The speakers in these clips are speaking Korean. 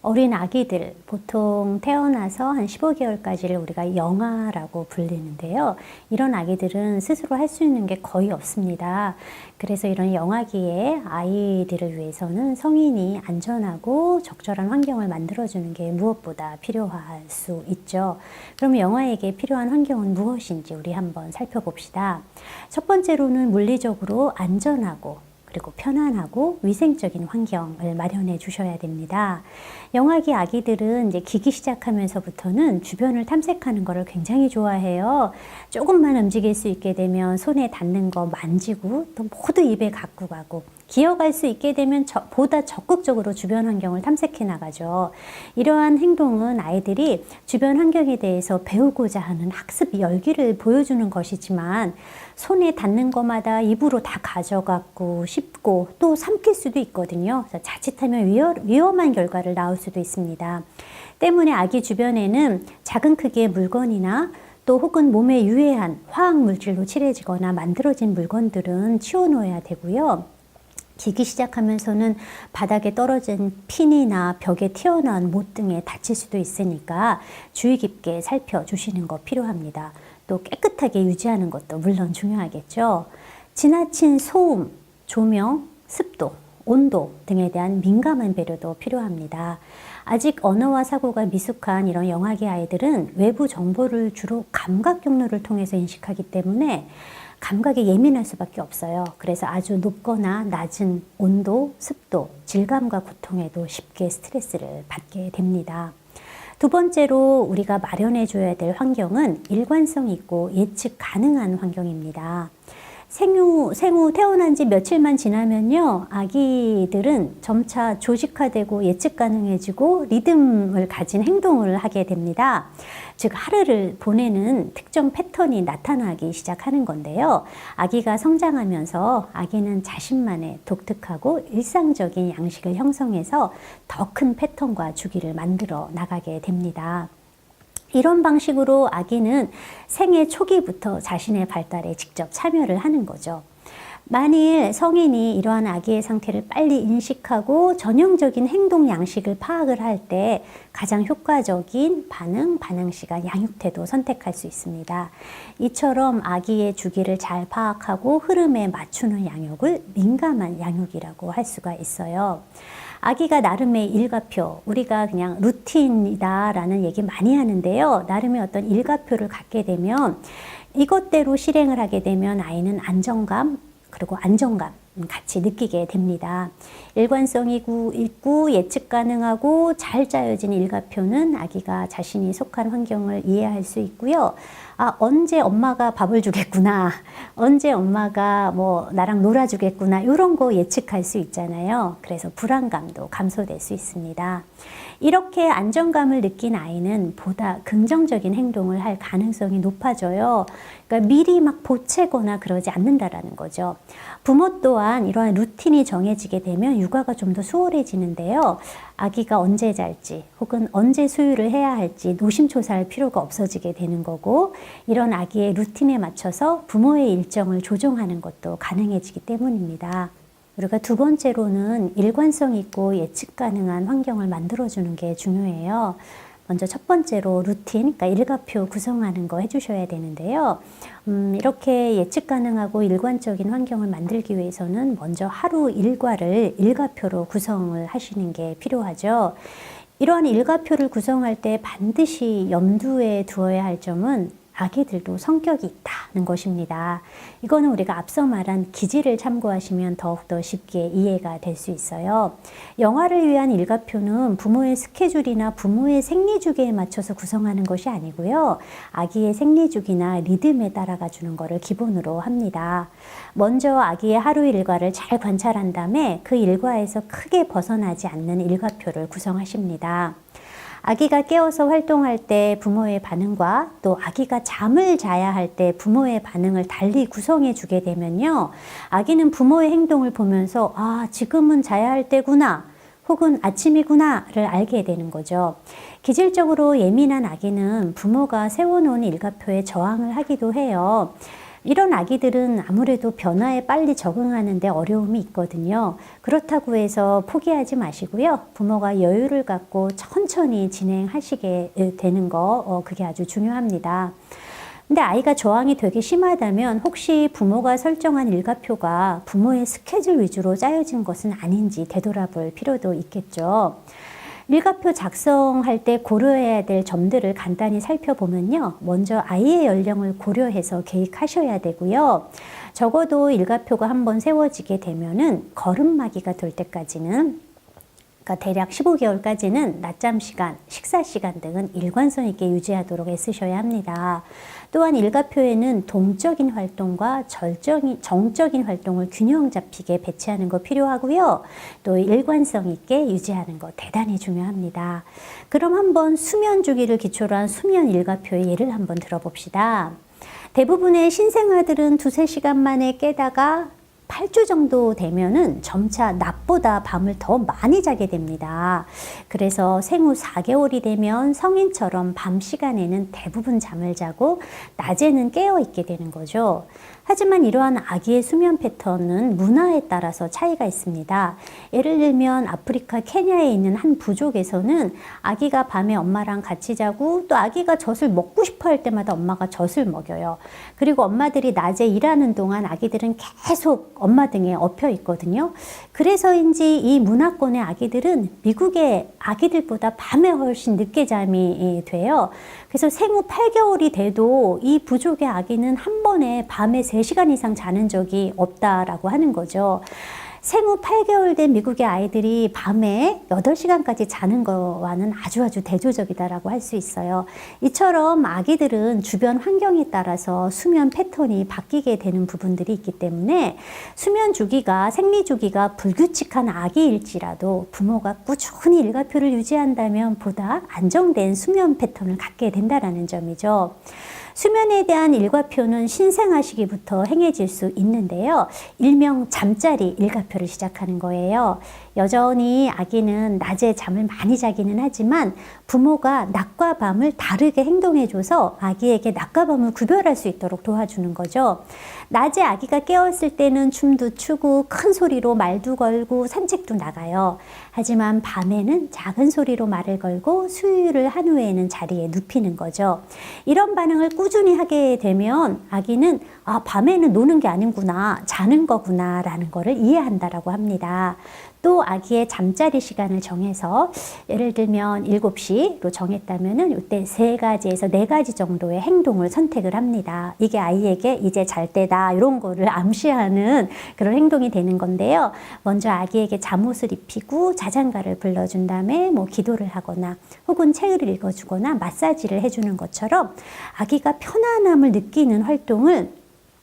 어린 아기들 보통 태어나서 한 15개월까지를 우리가 영아라고 불리는데요. 이런 아기들은 스스로 할 수 있는 게 거의 없습니다. 그래서 이런 영아기에 아이들을 위해서는 성인이 안전하고 적절한 환경을 만들어주는 게 무엇보다 필요할 수 있죠. 그럼 영아에게 필요한 환경은 무엇인지 우리 한번 살펴봅시다. 첫 번째로는 물리적으로 안전하고 그리고 편안하고 위생적인 환경을 마련해 주셔야 됩니다. 영아기 아기들은 이제 기기 시작하면서부터는 주변을 탐색하는 것을 굉장히 좋아해요. 조금만 움직일 수 있게 되면 손에 닿는 거 만지고 또 모두 입에 갖고 가고 기어갈 수 있게 되면 저, 보다 적극적으로 주변 환경을 탐색해 나가죠. 이러한 행동은 아이들이 주변 환경에 대해서 배우고자 하는 학습 열기를 보여주는 것이지만 손에 닿는 것마다 입으로 다 가져갔고 씹고 또 삼킬 수도 있거든요. 자칫하면 위험, 위험한 결과를 낳을 수도 있습니다. 때문에 아기 주변에는 작은 크기의 물건이나 또 혹은 몸에 유해한 화학 물질로 칠해지거나 만들어진 물건들은 치워놓아야 되고요. 기기 시작하면서는 바닥에 떨어진 핀이나 벽에 튀어나온 못 등에 다칠 수도 있으니까 주의 깊게 살펴주시는 거 필요합니다. 또 깨끗하게 유지하는 것도 물론 중요하겠죠. 지나친 소음, 조명, 습도, 온도 등에 대한 민감한 배려도 필요합니다. 아직 언어와 사고가 미숙한 이런 영아기 아이들은 외부 정보를 주로 감각 경로를 통해서 인식하기 때문에 감각에 예민할 수밖에 없어요. 그래서 아주 높거나 낮은 온도, 습도, 질감과 고통에도 쉽게 스트레스를 받게 됩니다. 두 번째로 우리가 마련해 줘야 될 환경은 일관성 있고 예측 가능한 환경입니다. 생후, 생후 태어난 지 며칠만 지나면요, 아기들은 점차 조직화되고 예측 가능해지고 리듬을 가진 행동을 하게 됩니다. 즉, 하루를 보내는 특정 패턴이 나타나기 시작하는 건데요. 아기가 성장하면서 아기는 자신만의 독특하고 일상적인 양식을 형성해서 더 큰 패턴과 주기를 만들어 나가게 됩니다. 이런 방식으로 아기는 생애 초기부터 자신의 발달에 직접 참여를 하는 거죠. 만일 성인이 이러한 아기의 상태를 빨리 인식하고 전형적인 행동 양식을 파악을 할 때 가장 효과적인 반응, 반응 시간, 양육태도 선택할 수 있습니다. 이처럼 아기의 주기를 잘 파악하고 흐름에 맞추는 양육을 민감한 양육이라고 할 수가 있어요. 아기가 나름의 일과표, 우리가 그냥 루틴이다라는 얘기 많이 하는데요. 나름의 어떤 일과표를 갖게 되면 이것대로 실행을 하게 되면 아이는 안정감, 그리고 안정감 같이 느끼게 됩니다. 일관성이 있고 예측 가능하고 잘 짜여진 일과표는 아기가 자신이 속한 환경을 이해할 수 있고요. 아, 언제 엄마가 밥을 주겠구나. 언제 엄마가 뭐 나랑 놀아주겠구나. 이런 거 예측할 수 있잖아요. 그래서 불안감도 감소될 수 있습니다. 이렇게 안정감을 느낀 아이는 보다 긍정적인 행동을 할 가능성이 높아져요. 그러니까 미리 막 보채거나 그러지 않는다라는 거죠. 부모 또한 이러한 루틴이 정해지게 되면 육아가 좀 더 수월해지는데요. 아기가 언제 잘지 혹은 언제 수유를 해야 할지 노심초사할 필요가 없어지게 되는 거고 이런 아기의 루틴에 맞춰서 부모의 일정을 조정하는 것도 가능해지기 때문입니다. 우리가 두 번째로는 일관성 있고 예측 가능한 환경을 만들어주는 게 중요해요. 먼저 첫 번째로 루틴, 그러니까 일과표 구성하는 거 해주셔야 되는데요. 음, 이렇게 예측 가능하고 일관적인 환경을 만들기 위해서는 먼저 하루 일과를 일과표로 구성을 하시는 게 필요하죠. 이러한 일과표를 구성할 때 반드시 염두에 두어야 할 점은 아기들도 성격이 있다는 것입니다. 이거는 우리가 앞서 말한 기지를 참고하시면 더욱더 쉽게 이해가 될 수 있어요. 영화를 위한 일과표는 부모의 스케줄이나 부모의 생리주기에 맞춰서 구성하는 것이 아니고요. 아기의 생리주기나 리듬에 따라가 주는 것을 기본으로 합니다. 먼저 아기의 하루 일과를 잘 관찰한 다음에 그 일과에서 크게 벗어나지 않는 일과표를 구성하십니다. 아기가 깨어서 활동할 때 부모의 반응과 또 아기가 잠을 자야 할 때 부모의 반응을 달리 구성해 주게 되면요. 아기는 부모의 행동을 보면서 아, 지금은 자야 할 때구나. 혹은 아침이구나를 알게 되는 거죠. 기질적으로 예민한 아기는 부모가 세워놓은 일과표에 저항을 하기도 해요. 이런 아기들은 아무래도 변화에 빨리 적응하는데 어려움이 있거든요. 그렇다고 해서 포기하지 마시고요. 부모가 여유를 갖고 천천히 진행하시게 되는 거, 어, 그게 아주 중요합니다. 근데 아이가 저항이 되게 심하다면 혹시 부모가 설정한 일과표가 부모의 스케줄 위주로 짜여진 것은 아닌지 되돌아볼 필요도 있겠죠. 일과표 작성할 때 고려해야 될 점들을 간단히 살펴보면요. 먼저 아이의 연령을 고려해서 계획하셔야 되고요. 적어도 일과표가 한번 세워지게 되면은 걸음마기가 될 때까지는 그러니까 대략 15개월까지는 낮잠 시간, 식사 시간 등은 일관성 있게 유지하도록 애쓰셔야 합니다. 또한 일과표에는 동적인 활동과 절정이, 정적인 활동을 균형 잡히게 배치하는 거 필요하고요. 또 일관성 있게 유지하는 거 대단히 중요합니다. 그럼 한번 수면 주기를 기초로 한 수면 일과표의 예를 한번 들어봅시다. 대부분의 신생아들은 두세 시간 만에 깨다가 8주 정도 되면은 점차 낮보다 밤을 더 많이 자게 됩니다. 그래서 생후 4개월이 되면 성인처럼 밤 시간에는 대부분 잠을 자고 낮에는 깨어 있게 되는 거죠. 하지만 이러한 아기의 수면 패턴은 문화에 따라서 차이가 있습니다. 예를 들면 아프리카 케냐에 있는 한 부족에서는 아기가 밤에 엄마랑 같이 자고 또 아기가 젖을 먹고 싶어 할 때마다 엄마가 젖을 먹여요. 그리고 엄마들이 낮에 일하는 동안 아기들은 계속 엄마 등에 엎여 있거든요. 그래서인지 이 문화권의 아기들은 미국의 아기들보다 밤에 훨씬 늦게 잠이 돼요. 그래서 생후 8개월이 돼도 이 부족의 아기는 한 번에 밤에 3시간 이상 자는 적이 없다라고 하는 거죠. 생후 8개월 된 미국의 아이들이 밤에 8시간까지 자는 거와는 아주 아주 대조적이다라고 할 수 있어요. 이처럼 아기들은 주변 환경에 따라서 수면 패턴이 바뀌게 되는 부분들이 있기 때문에 수면 주기가 생리 주기가 불규칙한 아기일지라도 부모가 꾸준히 일과표를 유지한다면 보다 안정된 수면 패턴을 갖게 된다라는 점이죠. 수면에 대한 일과표는 신생아 시기부터 행해질 수 있는데요. 일명 잠자리 일과표를 시작하는 거예요. 여전히 아기는 낮에 잠을 많이 자기는 하지만 부모가 낮과 밤을 다르게 행동해줘서 아기에게 낮과 밤을 구별할 수 있도록 도와주는 거죠. 낮에 아기가 깨었을 때는 춤도 추고 큰 소리로 말도 걸고 산책도 나가요. 하지만 밤에는 작은 소리로 말을 걸고 수유를 한 후에는 자리에 눕히는 거죠. 이런 반응을 꾸준히 하게 되면 아기는 아, 밤에는 노는 게 아닌구나, 자는 거구나 라는 거를 이해한다라고 합니다. 또 아기의 잠자리 시간을 정해서 예를 들면 7시로 정했다면은 이때 세 가지에서 네 가지 정도의 행동을 선택을 합니다. 이게 아이에게 이제 잘 때다 이런 거를 암시하는 그런 행동이 되는 건데요. 먼저 아기에게 잠옷을 입히고 자장가를 불러준 다음에 뭐 기도를 하거나 혹은 책을 읽어주거나 마사지를 해주는 것처럼 아기가 편안함을 느끼는 활동을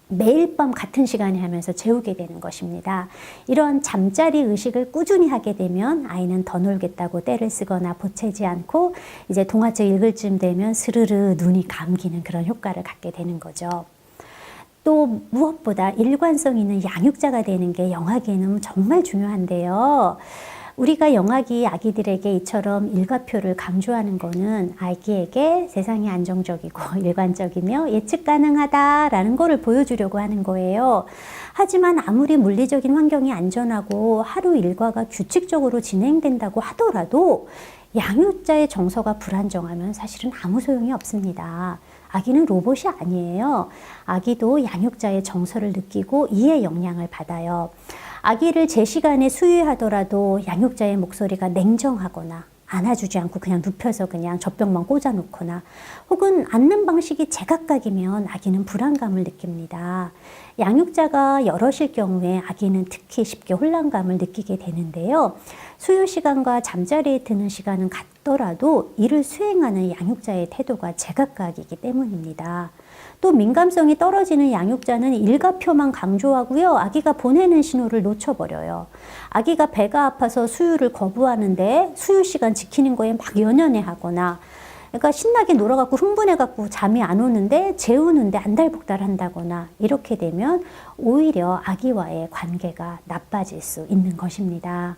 매일 밤 같은 시간에 하면서 재우게 되는 것입니다. 이런 잠자리 의식을 꾸준히 하게 되면 아이는 더 놀겠다고 때를 쓰거나 보채지 않고 이제 동화책 읽을 쯤 되면 스르르 눈이 감기는 그런 효과를 갖게 되는 거죠. 또 무엇보다 일관성 있는 양육자가 되는 게 영화기에는 정말 중요한데요. 우리가 영아기 아기들에게 이처럼 일과표를 강조하는 거는 아기에게 세상이 안정적이고 일관적이며 예측 가능하다라는 거를 보여주려고 하는 거예요. 하지만 아무리 물리적인 환경이 안전하고 하루 일과가 규칙적으로 진행된다고 하더라도 양육자의 정서가 불안정하면 사실은 아무 소용이 없습니다. 아기는 로봇이 아니에요. 아기도 양육자의 정서를 느끼고 이해 영향을 받아요. 아기를 제 시간에 수유하더라도 양육자의 목소리가 냉정하거나 안아주지 않고 그냥 눕혀서 그냥 젖병만 꽂아놓거나 혹은 앉는 방식이 제각각이면 아기는 불안감을 느낍니다. 양육자가 여럿일 경우에 아기는 특히 쉽게 혼란감을 느끼게 되는데요. 수유 시간과 잠자리에 드는 시간은 같더라도 이를 수행하는 양육자의 태도가 제각각이기 때문입니다. 또 민감성이 떨어지는 양육자는 일가표만 강조하고요. 아기가 보내는 신호를 놓쳐버려요. 아기가 배가 아파서 수유를 거부하는데 수유 시간 지키는 거에 막 연연해 하거나 그러니까 신나게 놀아갖고 흥분해갖고 잠이 안 오는데 재우는데 안달복달 한다거나 이렇게 되면 오히려 아기와의 관계가 나빠질 수 있는 것입니다.